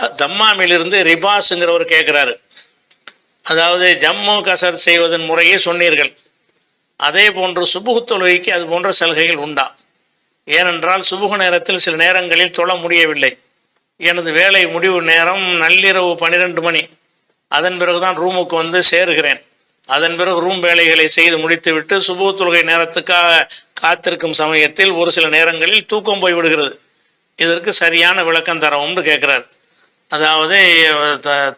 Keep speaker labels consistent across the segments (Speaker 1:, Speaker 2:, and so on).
Speaker 1: தம்மாமிலிருந்து ரிபாஸுங்கிறவர் கேட்குறாரு அதாவது ஜம்மு கசர் செய்வதன் முறையே சொன்னீர்கள். அதே போன்று சுபுகு தொழுகைக்கு அது போன்ற சலுகைகள் உண்டா? ஏனென்றால் சுபுகு நேரத்தில் சில நேரங்களில் தொழ முடியவில்லை. எனது வேலை முடிவு நேரம் நள்ளிரவு பன்னிரெண்டு மணி. அதன் பிறகுதான் ரூமுக்கு வந்து சேருகிறேன். அதன் பிறகு ரூம் வேலைகளை செய்து முடித்துவிட்டு சுபுக தொழுகை நேரத்துக்காக காத்திருக்கும் சமயத்தில் ஒரு சில நேரங்களில் தூக்கம் போய் விடுகிறது இதற்கு சரியான விளக்கம் தரவும்னு கேட்குறாரு அதாவது த-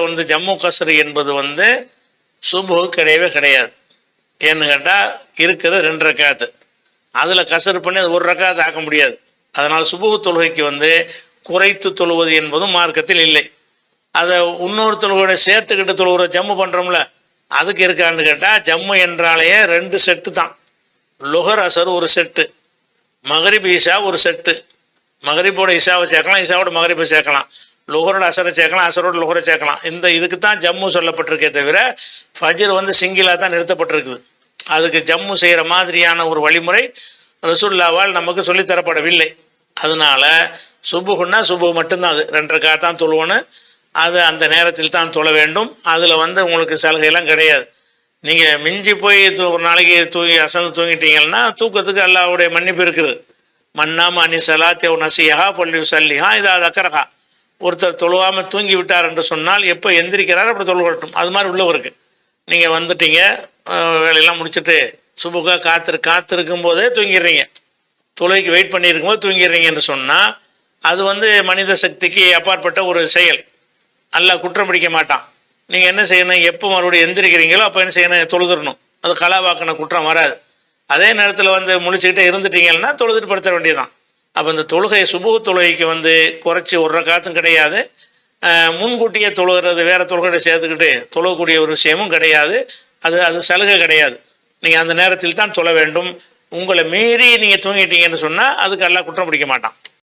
Speaker 1: வந்து ஜம்மு கசரு என்பது வந்து சுபுகு கிடையவே கிடையாது. ஏன்னு கேட்டால் இருக்கிறது ரெண்டு ரக்காத்து. அதில் கசரு பண்ணி அது ஒரு ரக்காத்து ஆக்க முடியாது. அதனால் சுபுகு தொழுகைக்கு வந்து குறைத்து தொழுவது என்பதும் மார்க்கத்தில் இல்லை. அதை இன்னொரு தொழுகையோட சேர்த்துக்கிட்டு தொழுகிற ஜம்மு பண்ணுறோம்ல அதுக்கு இருக்கான்னு கேட்டால் ஜம்மு என்றாலேயே ரெண்டு செட்டு தான். லுகர் அசர் ஒரு செட்டு. மகரிப் ஈஷா ஒரு செட்டு. மகரிப்போட இசாவை சேர்க்கலாம் இசாவோட மகரிப்பை சேர்க்கலாம். லுகரோட அசரை சேர்க்கலாம் அசரோட லுகரை சேர்க்கலாம். இந்த இதுக்கு தான் ஜம்மு சொல்லப்பட்டிருக்கே தவிர ஃபஜர் வந்து சிங்கிளாக தான் நிறுத்தப்பட்டிருக்குது. அதுக்கு ஜம்மு செய்கிற மாதிரியான ஒரு வழிமுறை ரசுல்லாவால் நமக்கு சொல்லித் தரப்படவில்லை. அதனால சுபுகுன்னா சுபு மட்டும்தான் அது. ரெண்டரைக்கா தான் தொழுவணும். அது அந்த நேரத்தில் தான் தொழ வேண்டும். அதில் வந்து உங்களுக்கு சலுகையெல்லாம் கிடையாது. நீங்கள் மிஞ்சி போய் தூ- ஒரு நாளைக்கு தூங்கி அசந்து தூங்கிட்டீங்கன்னா தூக்கத்துக்கு அல்லாவுடைய மன்னிப்பு இருக்குது. மன்னாம அனி சலாத்தேவ் நசியா பள்ளி சல்லிஹா இதாவது அக்கரகா ஒருத்தர் தொழுவாமல் தூங்கி விட்டார் என்று சொன்னால் எப்போ எந்திரிக்கிறார் அப்படி தொழுகட்டும் அது மாதிரி உள்ளவருக்கு நீங்கள் வந்துட்டீங்க வேலையெல்லாம் முடிச்சுட்டு சுபுக்காக காத்திரு காத்திருக்கும் போதே தூங்கிடுறீங்க. தொழுகைக்கு வெயிட் பண்ணியிருக்கும் போது தூங்கிடுறீங்க என்று சொன்னால் அது வந்து மனித சக்திக்கு அப்பாற்பட்ட ஒரு செயல். நல்லா குற்றம் பிடிக்க மாட்டான். நீங்கள் என்ன செய்யணும் எப்போ மறுபடியும் எந்திரிக்கிறீங்களோ அப்போ என்ன செய்யணும் தொழுதுடணும் அது கலாவாக்கின குற்றம் வராது. அதே நேரத்தில் வந்து முழிச்சுக்கிட்டே இருந்துட்டீங்கன்னா தொழுதுட்டு படுத்த வேண்டியதுதான். அப்போ இந்த தொழுகை சுபுக தொழுகைக்கு வந்து குறைச்சி ஒரு காத்தும் கிடையாது. முன்கூட்டியே தொழுகிறது வேறு தொழுகையை சேர்த்துக்கிட்டு தொழக்கூடிய ஒரு விஷயமும் கிடையாது. அது அது சலுகை கிடையாது. நீங்கள் அந்த நேரத்தில் தான் தொழ வேண்டும். உங்களை மீறி நீங்கள் தூங்கிட்டீங்கன்னு சொன்னால் அதுக்கு எல்லாம் குற்றம் பிடிக்க மாட்டான்.